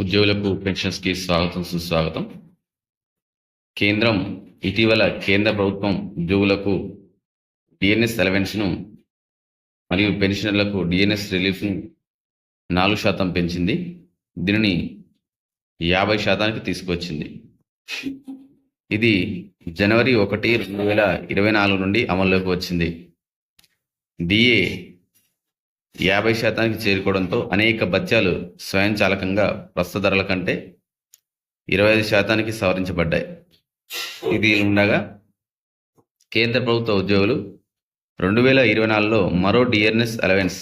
ఉద్యోగులకు పెన్షన్స్కి స్వాగతం సుస్వాగతం. కేంద్రం ఇటీవల కేంద్ర ప్రభుత్వం ఉద్యోగులకు డిఎన్ఎస్ అలవెన్స్ను మరియు పెన్షనర్లకు డిఎన్ఎస్ రిలీఫ్ను నాలుగు శాతం పెంచింది. దీనిని యాభై శాతానికి తీసుకొచ్చింది ఇది జనవరి ఒకటి రెండు వేల ఇరవై నాలుగు నుండి అమల్లోకి వచ్చింది. డిఏ యాభై శాతానికి చేరుకోవడంతో అనేక బత్యాలు స్వయంచాలకంగా ప్రస్తుత ధరల కంటే ఇరవై ఐదు శాతానికి సవరించబడ్డాయి. ఇది ఉండగా కేంద్ర ప్రభుత్వ ఉద్యోగులు రెండు వేల ఇరవై నాలుగులో మరో డిఎన్ఎస్ అలవెన్స్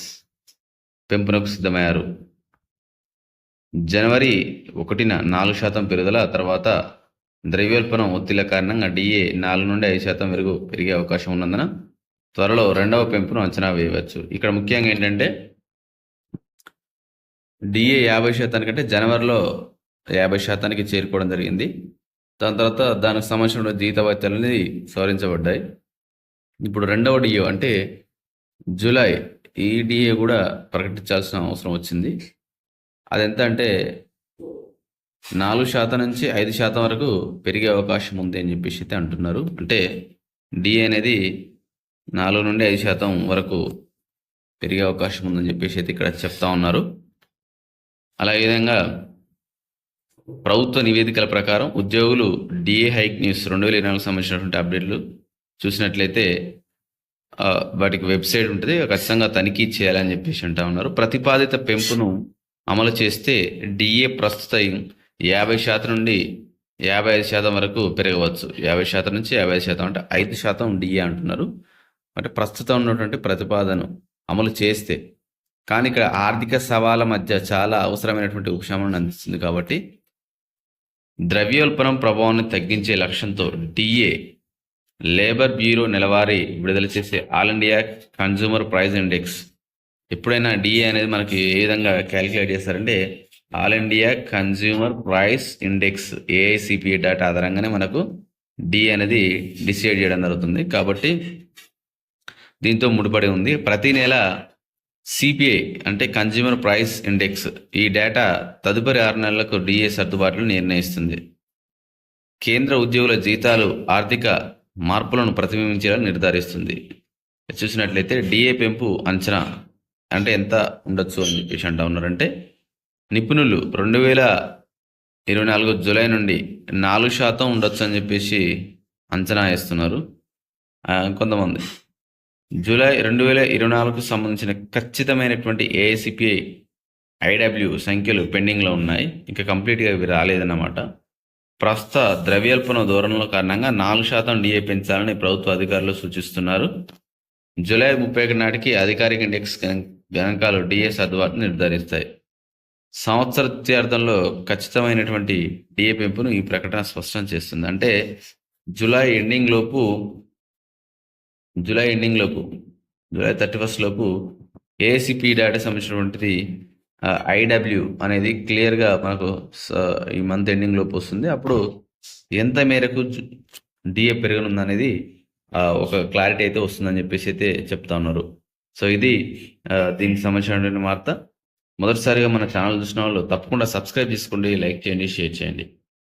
పెంపునకు సిద్ధమయ్యారు. జనవరి ఒకటిన నాలుగు శాతం పెరుగుదల తర్వాత ద్రవ్యోల్బణం ఒత్తిళ్ళ కారణంగా డిఏ నాలుగు నుండి ఐదు శాతం వరకు పెరిగే అవకాశం ఉన్నందున త్వరలో రెండవ పెంపును అంచనా వేయవచ్చు. ఇక్కడ ముఖ్యంగా ఏంటంటే డిఏ యాభై శాతానికంటే జనవరిలో యాభై శాతానికి చేరుకోవడం జరిగింది. దాని తర్వాత దానికి సంబంధించిన జీత భత్యాలు అనేది సవరించబడ్డాయి. ఇప్పుడు రెండవ డిఏ అంటే జూలై ఈ డిఏ కూడా ప్రకటించాల్సిన అవసరం వచ్చింది. అది ఎంత అంటే నాలుగు శాతం నుంచి ఐదు శాతం వరకు పెరిగే అవకాశం ఉంది అని చెప్పేసి అయితే అంటున్నారు. అంటే డిఏ అనేది నాలుగు నుండి ఐదు శాతం వరకు పెరిగే అవకాశం ఉందని చెప్పేసి అయితే ఇక్కడ చెప్తా ఉన్నారు. అలాగే విధంగా ప్రభుత్వ నివేదికల ప్రకారం ఉద్యోగులు డిఏ హైక్ న్యూస్ రెండు వేల ఇరవై నాలుగు సంబంధించినటువంటి అప్డేట్లు చూసినట్లయితే వాటికి వెబ్సైట్ ఉంటుంది. ఖచ్చితంగా తనిఖీ చేయాలని చెప్పేసి అంటా ఉన్నారు. ప్రతిపాదిత పెంపును అమలు చేస్తే డిఏ ప్రస్తుతం యాభై శాతం నుండి యాభై ఐదు శాతం వరకు పెరగవచ్చు. యాభై శాతం నుంచి యాభై ఐదు శాతం అంటే ఐదు శాతం డిఏ అంటున్నారు. అంటే ప్రస్తుతం ఉన్నటువంటి ప్రతిపాదన అమలు చేస్తే కానీ ఇక్కడ ఆర్థిక సవాళ్ళ మధ్య చాలా అవసరమైనటువంటి ఉపశమనం అందిస్తుంది కాబట్టి ద్రవ్యోల్బణం ప్రభావాన్ని తగ్గించే లక్ష్యంతో డిఏ లేబర్ బ్యూరో నెలవారీ విడుదల చేసే all India consumer price index. ఎప్పుడైనా డిఏ అనేది మనకి ఏ విధంగా క్యాలిక్యులేట్ చేస్తారంటే all India consumer price index AICPI data ఆధారంగానే మనకు డిఏ అనేది డిసైడ్ చేయడం జరుగుతుంది. కాబట్టి దీంతో ముడిపడి ఉంది. ప్రతి నెల సిపిఐ అంటే కన్జ్యూమర్ ప్రైస్ ఇండెక్స్ ఈ డేటా తదుపరి ఆరు నెలలకు డిఏ సర్దుబాట్లు నిర్ణయిస్తుంది. కేంద్ర ఉద్యోగుల జీతాలు ఆర్థిక మార్పులను ప్రతిబింబించేలా నిర్ధారిస్తుంది. చూసినట్లయితే డిఏ పెంపు అంచనా అంటే ఎంత ఉండొచ్చు అని చెప్పేసి అంటా ఉన్నారంటే నిపుణులు రెండు వేల ఇరవై నాలుగు జూలై నుండి నాలుగు శాతం ఉండొచ్చు అని చెప్పేసి అంచనా వేస్తున్నారు. కొంతమంది. జూలై రెండు వేల ఇరవై నాలుగుకు సంబంధించిన ఖచ్చితమైనటువంటి ఏఐసిపిఐ ఐడబ్ల్యూ సంఖ్యలు పెండింగ్లో ఉన్నాయి. ఇంకా కంప్లీట్గా ఇవి రాలేదన్నమాట. ప్రస్తుత ద్రవ్యోల్బణ ధోరణుల కారణంగా నాలుగు శాతం డిఏ పెంచాలని ప్రభుత్వ అధికారులు సూచిస్తున్నారు. జూలై ముప్పై ఒకటి నాటికి అధికారిక ఇండెక్స్ గణ- గణాంకాలు డిఏ సర్దుబాటును నిర్ధారిస్తాయి. సంవత్సరార్థంలో ఖచ్చితమైనటువంటి డిఏ పెంపును ఈ ప్రకటన స్పష్టం చేస్తుంది. అంటే జూలై ఎండింగ్ లోపు జూలై ఎండింగ్ లోపు జూలై థర్టీ ఫస్ట్ లోపు ఏసీపీ డేటా సంబంధించినటువంటిది ఐడబ్ల్యూ అనేది క్లియర్గా మనకు స- ఈ మంత్ ఎండింగ్ లోపు వస్తుంది. అప్పుడు ఎంత మేరకు డిఏ పెరగనుంది అనేది ఒక క్లారిటీ అయితే వస్తుందని చెప్పేసి అయితే చెప్తా ఉన్నారు. సో ఇది దీనికి సంబంధించినటువంటి వార్త. మొదటిసారిగా మన ఛానల్ చూసిన వాళ్ళు తప్పకుండా సబ్స్క్రైబ్ చేసుకోండి లైక్ చేయండి షేర్ చేయండి.